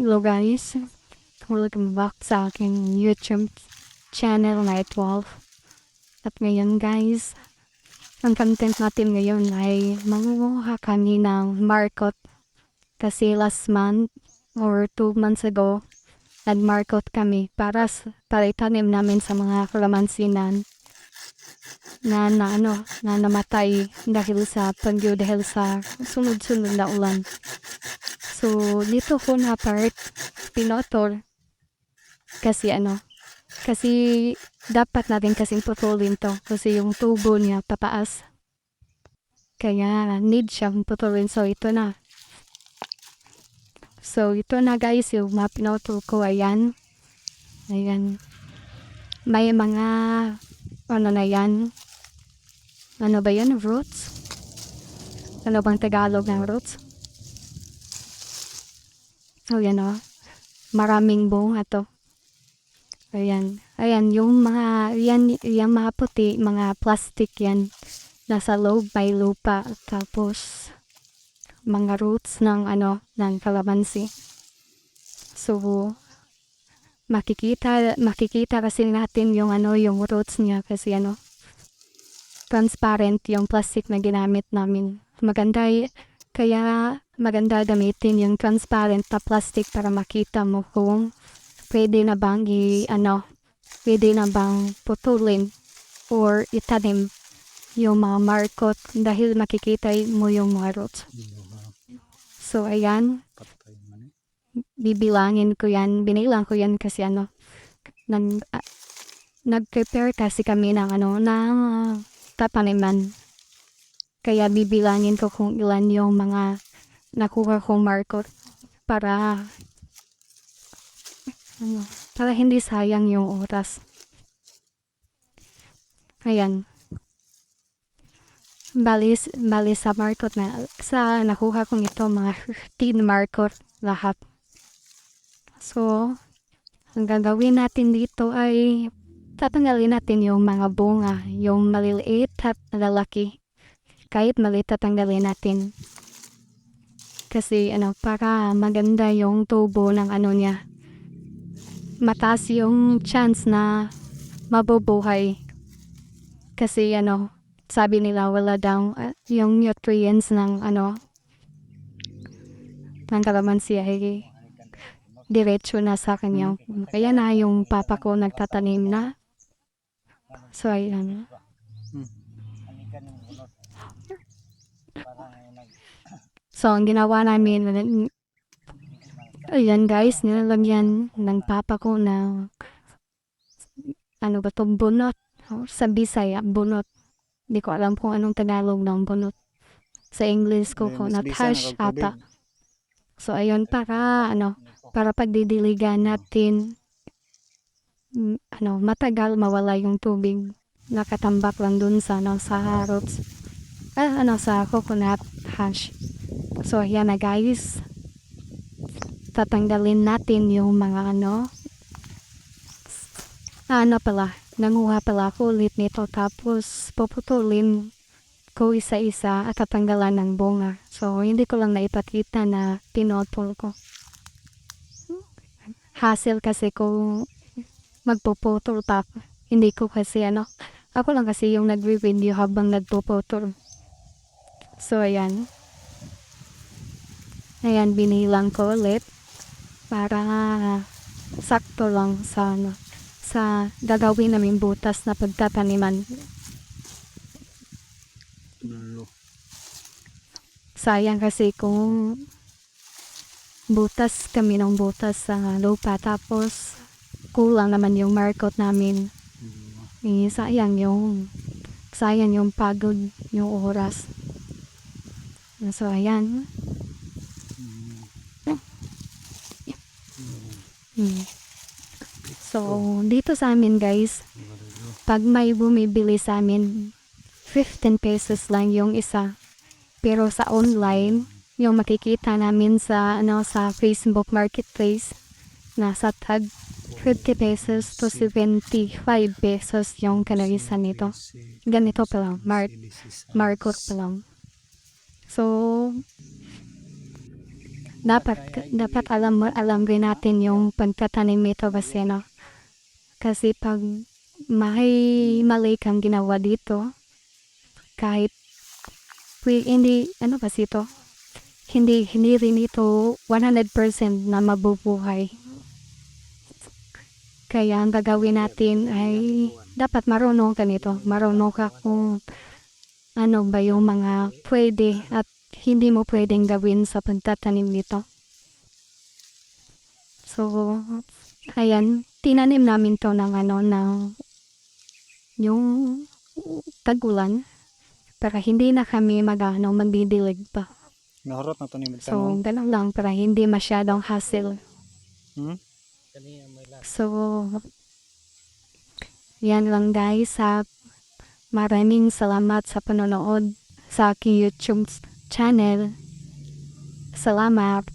Hello guys, welcome back sa aking YouTube channel Night Wolf. At ngayon guys, ang content natin ngayon ay mangunguha kami ng markot. Kasi last month or two months ago, nag-markot kami para, para namin sa mga kalamansinan na, na ano, na namatay dahil sa pagyo dahil sa sunod-sunod na ulan. So, dito ko na part, pinotol. Kasi ano, kasi dapat natin kasing putulin to. Kasi yung tubo niya papaas. Kaya need siyang putulin. So, ito na. So, ito na guys, yung mga pinotol ko. Ayan. Ayan. May mga, ano na yan. Ano ba yan? Roots? Ano bang Tagalog ng roots? So, yan o. Maraming bunga to. Ayan. Ayan, yung mga, yan, yung mga puti, mga plastic yan. Nasa loob may lupa. Tapos, mga roots ng ano, ng kalamansi. So, makikita, makikita kasi natin yung ano, yung roots niya kasi ano, transparent yung plastic na ginamit namin. Maganda kaya maganda gamitin yung transparent na plastic para makita mo kung pwede na bang i, ano, pwede na bang putulin or itanim yung mga markot dahil makikita mo yung mga roots. So, ayan, bibilangin ko yan, binilang ko yan kasi ano, nag, ah, nag-prepare kasi kami ng ano, ng ah, tataniman. Kaya bibilangin ko kung ilan yung mga nakuha kong markot para ano, para hindi sayang yung oras. Ayan. Bali, bali sa markot na, sa nakuha kong ito, mga 15 markot lahat. So, ang gagawin natin dito ay tatanggalin natin yung mga bunga, yung maliliit at lalaki. Kahit maliit tatanggalin natin. Kasi ano, para maganda yung tubo ng ano niya. Mataas yung chance na mabubuhay. Kasi ano, sabi nila wala daw ah, yung nutrients ng ano ng kalamansi ay diretso na sa kanya. Kaya na yung papa ko nagtatanim na. So, ayan. So, ang ginawa namin, ayan guys, nilalagyan ng papa ko na ano ba to, bunot. Sa Bisaya, bunot. Hindi ko alam kung anong Tagalog ng bunot. Sa English ko ko na tash ata. So, ayun, para, ano, para pagdidiligan natin, ano, matagal mawala yung tubig. Nakatambak lang dun sa, ano, sa roots. Ah, ano, sa coconut hash. So, ayan na guys. Tatanggalin natin yung mga, ano, ano pala, nanguha pala ako ulit nito. Tapos, puputulin ko isa-isa at tatanggalan ng bunga. So, hindi ko lang naipakita na pinotol ko. Hassle kasi kung magpuputol pa. Hindi ko kasi ano, ako lang kasi yung nagre-video habang nagpuputol. So, ayan. Ayan, binilang ko ulit para sakto lang sa ano, sa gagawin namin butas na pagtataniman. Lolo. Sayang kasi kung butas kami ng butas sa lupa tapos kulang naman yung markot namin. Eh, sayang yung sayang yung pagod yung oras. So, ayan. So, dito sa amin guys, pag may bumibili sa amin, 15 pesos lang yung isa. Pero sa online, yung makikita namin sa ano sa Facebook Marketplace, nasa tag 50 pesos to 75 pesos yung kanarisan nito. Ganito pa lang, Mark, Markot pa lang. So, dapat dapat alam mo- alam rin natin yung pagtatanim nito kasi no. Kasi pag may mali kang ginawa dito, kahit hindi, ano ba ito? Hindi, hindi rin ito 100% na mabubuhay. Kaya ang gagawin natin ay dapat marunong ka nito. Marunong ka kung ano ba yung mga pwede at hindi mo pwedeng gawin sa pagtatanim nito. So, ayan, tinanim namin to ng ano, ng yung tagulan para hindi na kami mag ano, magdidilig pa. Nahurot na to ni So, ganun lang para hindi masyadong hassle. Hmm? So, yan lang guys. Ha. Maraming salamat sa panonood sa aking YouTube Channel. Selamat.